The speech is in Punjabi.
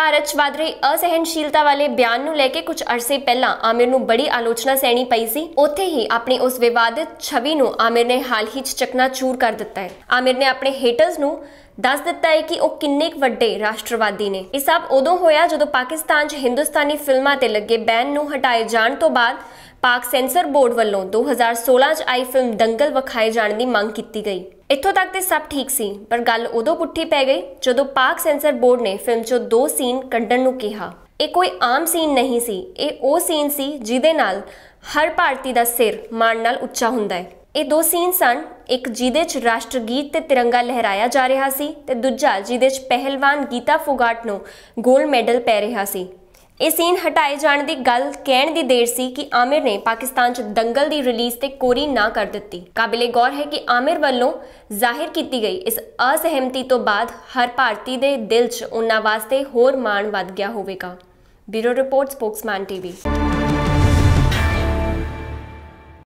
ਭਾਰਤ 'ਚ ਵੱਧ ਰਹੀ ਅਸਹਿਣਸ਼ੀਲਤਾ ਵਾਲੇ ਬਿਆਨ ਨੂੰ ਲੈ ਕੇ ਕੁਝ ਅਰਸੇ ਪਹਿਲਾਂ ਆਮਿਰ ਨੂੰ ਬੜੀ ਆਲੋਚਨਾ ਸਹਿਣੀ ਪਈ ਸੀ। ਉੱਥੇ ਹੀ ਆਪਣੀ ਉਸ ਵਿਵਾਦਿਤ ਛਵੀ ਨੂੰ ਆਮਿਰ ਨੇ ਹਾਲ ਹੀ 'ਚ ਚਕਨਾਚੂਰ ਕਰ ਦਿੱਤਾ ਹੈ। ਆਮਿਰ ਨੇ ਆਪਣੇ ਹੇਟਰਸ ਨੂੰ ਦੱਸ ਦਿੱਤਾ ਹੈ ਕਿ ਉਹ ਕਿੰਨੇ ਵੱਡੇ ਰਾਸ਼ਟਰਵਾਦੀ ਨੇ। ਇਹ ਸਭ ਉਦੋਂ ਹੋਇਆ ਜਦੋਂ ਪਾਕਿਸਤਾਨ 'ਚ ਹਿੰਦੁਸਤਾਨੀ ਫਿਲਮਾਂ ਤੇ ਲੱਗੇ ਬੈਨ ਨੂੰ ਹਟਾਏ ਜਾਣ ਤੋਂ ਬਾਅਦ ਪਾਕ ਸੈਂਸਰ ਬੋਰਡ ਵੱਲੋਂ 2016 'ਚ ਆਈ ਫਿਲਮ ਦੰਗਲ ਵਿਖਾਏ ਜਾਣ ਦੀ ਮੰਗ ਕੀਤੀ ਗਈ। ਇੱਥੋਂ ਤੱਕ ਤੇ ਸਭ ਠੀਕ ਸੀ, ਪਰ ਗੱਲ ਉਦੋਂ ਪੁੱਠੀ ਪੈ ਗਈ ਜਦੋਂ ਪਾਕ ਸੈਂਸਰ ਬੋਰਡ ਨੇ ਫਿਲਮ 'ਚੋਂ ਦੋ ਸੀਨ ਕੱਢਣ ਨੂੰ ਕਿਹਾ। ਇਹ ਕੋਈ ਆਮ ਸੀਨ ਨਹੀਂ ਸੀ, ਇਹ ਉਹ ਸੀਨ ਸੀ ਜਿਹਦੇ ਨਾਲ ਹਰ ਭਾਰਤੀ ਦਾ ਸਿਰ ਮਾਣ ਨਾਲ ਉੱਚਾ ਹੁੰਦਾ ਹੈ। ਇਹ ਦੋ ਸੀਨ ਸਨ, ਇੱਕ ਜਿਹਦੇ 'ਚ ਰਾਸ਼ਟਰ ਗੀਤ ਤੇ ਤਿਰੰਗਾ ਲਹਿਰਾਇਆ ਜਾ ਰਿਹਾ ਸੀ ਤੇ ਦੂਜਾ ਜਿਹਦੇ 'ਚ ਪਹਿਲਵਾਨ ਗੀਤਾ ਫੋਗਾਟ ਨੂੰ 골ਡ ਮੈਡਲ ਪੈ ਰਿਹਾ ਸੀ। ਇਹ ਸੀਨ ਹਟਾਏ ਜਾਣ ਦੀ ਗੱਲ ਕਹਿਣ ਦੀ ਦੇਰ ਸੀ ਕਿ ਆਮਿਰ ਨੇ ਪਾਕਿਸਤਾਨ 'ਚ ਦੰਗਲ ਦੀ ਰਿਲੀਜ਼ ਤੇ ਕੋਰੀ ਨਾ ਕਰ ਦਿੱਤੀ। ਕਾਬਿਲੇ ਗੌਰ ਹੈ ਕਿ ਆਮਿਰ ਵੱਲੋਂ ਜ਼ਾਹਿਰ ਕੀਤੀ ਗਈ ਇਸ ਅਸਹਿਮਤੀ ਤੋਂ ਬਾਅਦ ਹਰ ਭਾਰਤੀ ਦੇ ਦਿਲ 'ਚ ਉਹਨਾਂ ਵਾਸਤੇ ਹੋਰ ਮਾਣ ਵੱਧ ਗਿਆ ਹੋਵੇਗਾ। Bureau report, spokesman TV.